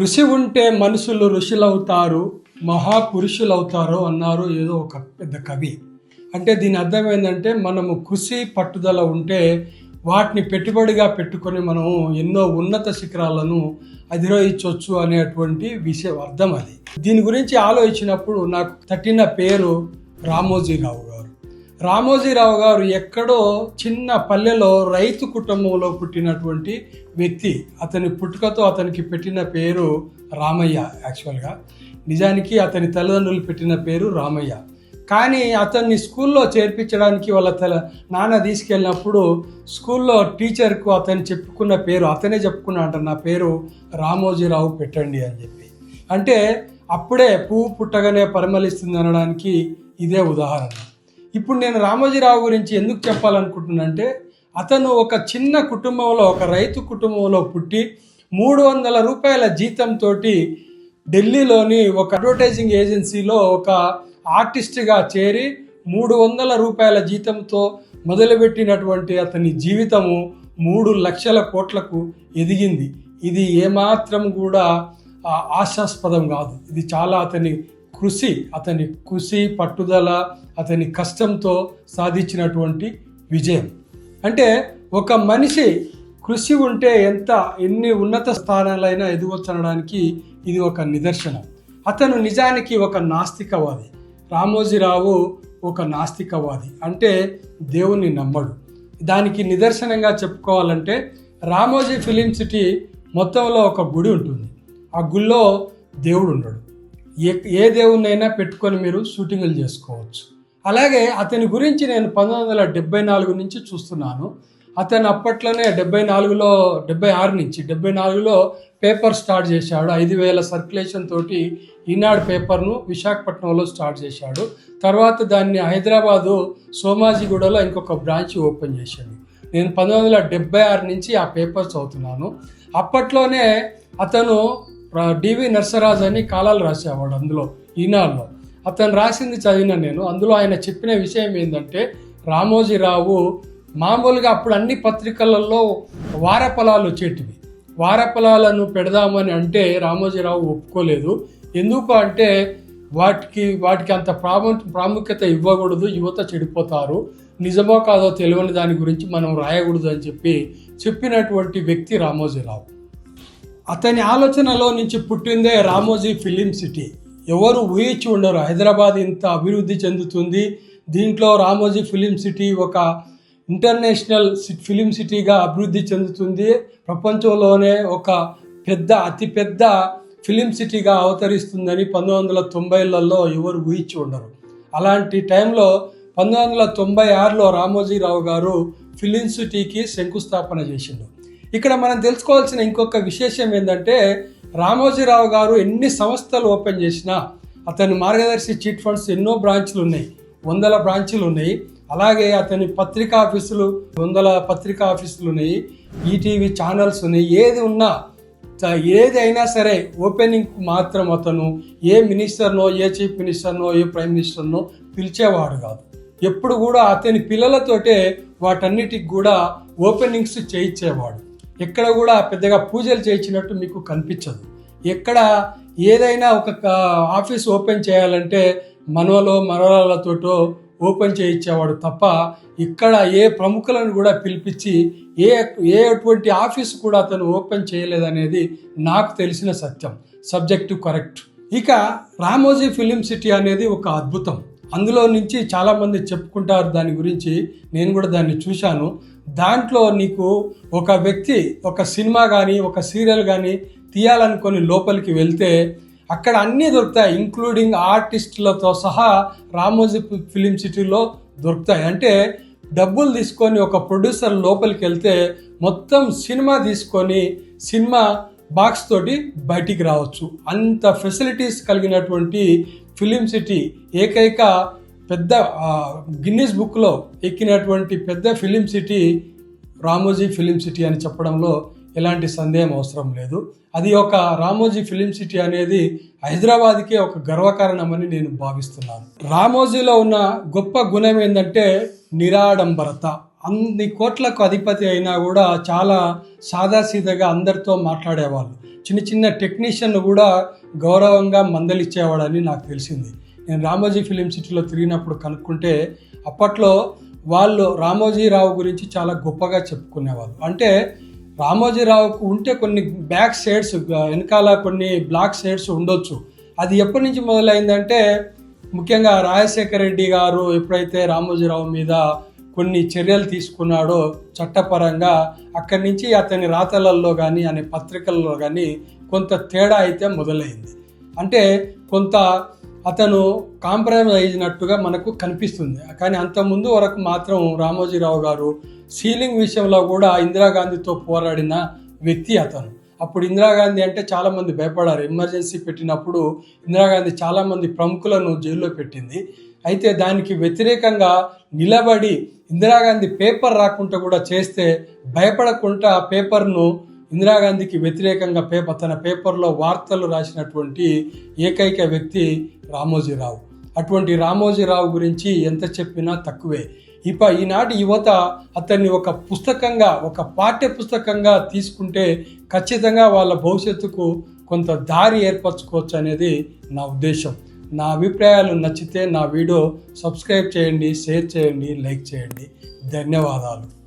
కృషి ఉంటే మనుషులు ఋషులవుతారు మహాపురుషులవుతారు అన్నారు ఏదో ఒక పెద్ద కవి. అంటే దీని అర్థం ఏంటంటే మనము కృషి పట్టుదల ఉంటే వాటిని పెట్టుబడిగా పెట్టుకొని మనం ఎన్నో ఉన్నత శిఖరాలను అధిరోహించవచ్చు అనేటువంటి విషయం అర్థం అది. దీని గురించి ఆలోచించినప్పుడు నాకు తట్టిన పేరు రామోజీరావు రామోజీరావు గారు ఎక్కడో చిన్న పల్లెలో రైతు కుటుంబంలో పుట్టినటువంటి వ్యక్తి. అతని పుట్టుకతో అతనికి పెట్టిన పేరు రామయ్య యాక్చువల్గా నిజానికి అతని తల్లిదండ్రులు పెట్టిన పేరు రామయ్య. కానీ అతన్ని స్కూల్లో చేర్పించడానికి వాళ్ళ తల నాన్న తీసుకెళ్ళినప్పుడు స్కూల్లో టీచర్కు అతను చెప్పుకున్న పేరు అతనే చెప్పుకున్నా అంట నా పేరు రామోజీరావు పెట్టండి అని చెప్పి. అంటే అప్పుడే పువ్వు పుట్టగానే పరిమళిస్తుంది అనడానికి ఇదే ఉదాహరణ. ఇప్పుడు నేను రామోజీరావు గురించి ఎందుకు చెప్పాలనుకుంటున్నానంటే అతను ఒక చిన్న కుటుంబంలో ఒక రైతు కుటుంబంలో పుట్టి మూడు వందల రూపాయల జీతంతో ఢిల్లీలోని ఒక అడ్వర్టైజింగ్ ఏజెన్సీలో ఒక ఆర్టిస్ట్గా చేరి మూడు వందల రూపాయల జీతంతో మొదలుపెట్టినటువంటి అతని జీవితము మూడు లక్షల కోట్లకు ఎదిగింది. ఇది ఏమాత్రం కూడా ఆశాస్పదం కాదు. ఇది చాలా అతని కృషి అతని కృషి పట్టుదల అతని కష్టంతో సాధించినటువంటి విజయం. అంటే ఒక మనిషి కృషి ఉంటే ఎంత ఎన్ని ఉన్నత స్థానాలైనా ఎదుగొచ్చనడానికి ఇది ఒక నిదర్శనం. అతను నిజానికి ఒక నాస్తికవాది. రామోజీరావు ఒక నాస్తికవాది. అంటే దేవుణ్ణి నమ్మడు. దానికి నిదర్శనంగా చెప్పుకోవాలంటే రామోజీ ఫిలిం సిటీ మొత్తంలో ఒక గుడి ఉంటుంది. ఆ గుడిలో దేవుడు ఉండడు ఏ ఏ దేవుణ్ణైనా పెట్టుకొని మీరు షూటింగులు చేసుకోవచ్చు. అలాగే అతని గురించి నేను పంతొమ్మిది వందల డెబ్బై నాలుగు నుంచి చూస్తున్నాను. అతను అప్పట్లోనే డెబ్బై నాలుగులో డెబ్బై ఆరు నుంచి డెబ్బై నాలుగులో పేపర్ స్టార్ట్ చేశాడు. ఐదు వేల సర్క్యులేషన్ తోటి ఈనాడు పేపర్ను విశాఖపట్నంలో స్టార్ట్ చేశాడు. తర్వాత దాన్ని హైదరాబాదు సోమాజిగూడలో ఇంకొక బ్రాంచ్ ఓపెన్ చేశాడు. నేను పంతొమ్మిది వందల డెబ్బై ఆరు నుంచి ఆ పేపర్ చదువుతున్నాను. అప్పట్లోనే అతను డివి నర్సరాజ్ అని కాలాలు రాసేవాడు అందులో ఈనాడులో. అతను రాసింది చదివిన నేను. అందులో ఆయన చెప్పిన విషయం ఏంటంటే రామోజీరావు మామూలుగా అప్పుడు అన్ని పత్రికలలో వారఫలాలు వచ్చేటివి. వారఫలాలను పెడదామని అంటే రామోజీరావు ఒప్పుకోలేదు. ఎందుకు అంటే వాటికి వాటికి అంత ప్రాము ప్రాముఖ్యత ఇవ్వకూడదు యువత చెడిపోతారు. నిజమో కాదో తెలియని దాని గురించి మనం రాయకూడదు అని చెప్పి చెప్పినటువంటి వ్యక్తి రామోజీరావు. అతని ఆలోచనలో నుంచి పుట్టిందే రామోజీ ఫిలిం సిటీ. ఎవరు ఊహించి ఉండరు. హైదరాబాద్ ఇంత అభివృద్ధి చెందుతుంది. దీంట్లో రామోజీ ఫిలిం సిటీ ఒక ఇంటర్నేషనల్ సి- ఫిలిం సిటీగా అభివృద్ధి చెందుతుంది. ప్రపంచంలోనే ఒక పెద్ద అతిపెద్ద ఫిలిం సిటీగా అవతరిస్తుందని పంతొమ్మిది వందల తొంభైలలో ఎవరు ఊహించి ఉండరు. అలాంటి టైంలో పంతొమ్మిది వందల తొంభై ఆరులో రామోజీరావు గారు ఫిలిం సిటీకి శంకుస్థాపన చేసిండు. ఇక్కడ మనం తెలుసుకోవాల్సిన ఇంకొక విశేషం ఏంటంటే రామోజీరావు గారు ఎన్ని సంస్థలు ఓపెన్ చేసినా అతని మార్గదర్శి చిట్ ఫండ్స్ ఎన్నో బ్రాంచ్లు ఉన్నాయి. వందల బ్రాంచ్లు ఉన్నాయి. అలాగే అతని పత్రికా ఆఫీసులు వందల పత్రికా ఆఫీసులు ఉన్నాయి. ఈటీవీ ఛానల్స్ ఉన్నాయి. ఏది ఉన్నా చ- ఏది అయినా సరే ఓపెనింగ్ మాత్రం అతను ఏ మినిస్టర్నో ఏ చీఫ్ మినిస్టర్నో ఏ ప్రైమ్ మినిస్టర్నో పిలిచేవాడు కాదు. ఎప్పుడు కూడా అతని పిల్లలతోటే వాటన్నిటికి కూడా ఓపెనింగ్స్ చేయించేవాడు. ఎక్కడ కూడా పెద్దగా పూజలు చేయించినట్టు మీకు కనిపించదు. ఎక్కడ ఏదైనా ఒక ఆఫీస్ ఓపెన్ చేయాలంటే మనవలో మనవరాలతోటో ఓపెన్ చేయించేవాడు తప్ప ఇక్కడ ఏ ప్రముఖులను కూడా పిలిపించి ఏ ఏ అటువంటి ఆఫీస్ కూడా అతను ఓపెన్ చేయలేదనేది నాకు తెలిసిన సత్యం. Subject correct. ఇక రామోజీ ఫిలిం సిటీ అనేది ఒక అద్భుతం. అందులో నుంచి చాలామంది చెప్పుకుంటారు దాని గురించి. నేను కూడా దాన్ని చూశాను. దాంట్లో నీకు ఒక వ్యక్తి ఒక సినిమా కానీ ఒక సీరియల్ కానీ తీయాలనుకొని లోపలికి వెళ్తే అక్కడ అన్నీ దొరుకుతాయి. ఇంక్లూడింగ్ ఆర్టిస్టులతో సహా రామోజీ ఫిలిం సిటీలో దొరుకుతాయి. అంటే డబ్బులు తీసుకొని ఒక ప్రొడ్యూసర్ లోపలికి వెళ్తే మొత్తం సినిమా తీసుకొని సినిమా బాక్స్ తోటి బయటికి రావచ్చు. అంత ఫెసిలిటీస్ కలిగినటువంటి ఫిలిం సిటీ ఏకైక పెద్ద గిన్నీస్ గిన్నిస్ బుక్లో ఎక్కినటువంటి పెద్ద film city Ramoji film city అని చెప్పడంలో ఎలాంటి సందేహం అవసరం లేదు. అది ఒక రామోజీ ఫిలిం సిటీ అనేది హైదరాబాద్కే ఒక గర్వకారణమని నేను భావిస్తున్నాను. రామోజీలో ఉన్న గొప్ప గుణం ఏంటంటే నిరాడంబరత. అన్ని కోట్లకు అధిపతి అయినా కూడా చాలా సాదాసీదాగా అందరితో మాట్లాడేవాళ్ళు. చిన్న చిన్న టెక్నీషియన్లు కూడా గౌరవంగా మందలిచ్చేవాడని నాకు తెలిసింది. నేను రామోజీ ఫిలిం సిటీలో తిరిగినప్పుడు కనుక్కుంటే అప్పట్లో వాళ్ళు రామోజీరావు గురించి చాలా గొప్పగా చెప్పుకునేవాళ్ళు. అంటే రామోజీరావుకు ఉంటే కొన్ని బ్యాక్ సైడ్స్ వెనకాల కొన్ని బ్లాక్ సైడ్స్ ఉండొచ్చు. అది ఎప్పటి నుంచి మొదలైందంటే ముఖ్యంగా రాజశేఖర రెడ్డి గారు ఎప్పుడైతే రామోజీరావు మీద కొన్ని చర్యలు తీసుకున్నాడో చట్టపరంగా అక్కడి నుంచి అతని రాతలలో కానీ అనే పత్రికల్లో కానీ కొంత తేడా అయితే మొదలైంది. అంటే కొంత అతను కాంప్రమైజ్ అయినట్టుగా మనకు కనిపిస్తుంది. కానీ అంత ముందు వరకు మాత్రం రామోజీరావు గారు సీలింగ్ విషయంలో కూడా ఇందిరాగాంధీతో పోరాడిన వ్యక్తి అతను. అప్పుడు ఇందిరాగాంధీ అంటే చాలామంది భయపడారు. ఎమర్జెన్సీ పెట్టినప్పుడు ఇందిరాగాంధీ చాలామంది ప్రముఖులను జైల్లో పెట్టింది. అయితే దానికి వ్యతిరేకంగా నిలబడి ఇందిరాగాంధీ పేపర్ రాకుండా కూడా చేస్తే భయపడకుండా పేపర్ను ఇందిరాగాంధీకి వ్యతిరేకంగా పేపర్ తన పేపర్లో వార్తలు రాసినటువంటి ఏకైక వ్యక్తి రామోజీరావు. అటువంటి రామోజీరావు గురించి ఎంత చెప్పినా తక్కువే. ఇప ఈనాటి యువత అతన్ని ఒక పుస్తకంగా ఒక పాఠ్య పుస్తకంగా తీసుకుంటే ఖచ్చితంగా వాళ్ళ భవిష్యత్తుకు కొంత దారి ఏర్పరచుకోవచ్చు అనేది నా ఉద్దేశం. నా అభిప్రాయాలు నచ్చితే నా వీడియో సబ్స్క్రైబ్ చేయండి షేర్ చేయండి లైక్ చేయండి. ధన్యవాదాలు.